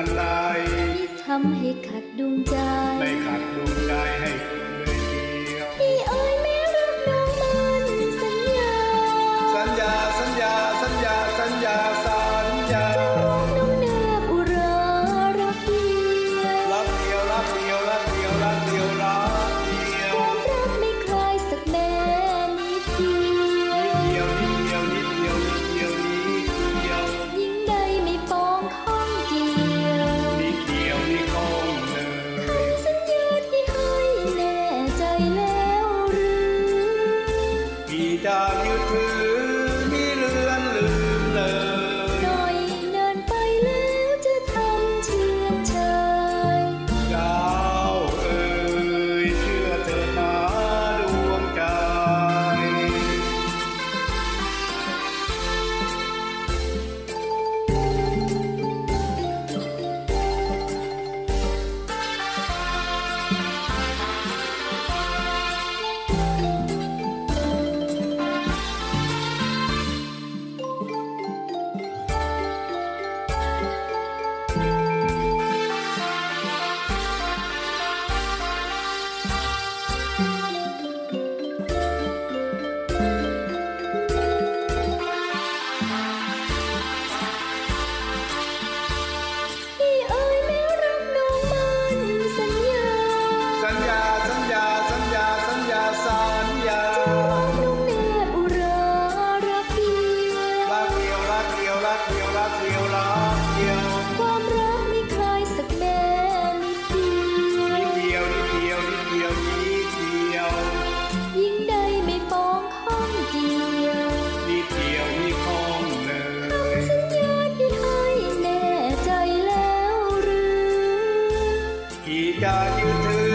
ทันไรทำให้ขัดดวงใจ ไม่ขัดดวงใจให้ มรัเดียวนิเดียวนิเดียวมีเดียว ยิ่งใดไม่ปองของเดียวนิดเดียวนี่ของเลยคำสัญญาที่ให้แน่ใจแล้วหรือที่จะยึดถือ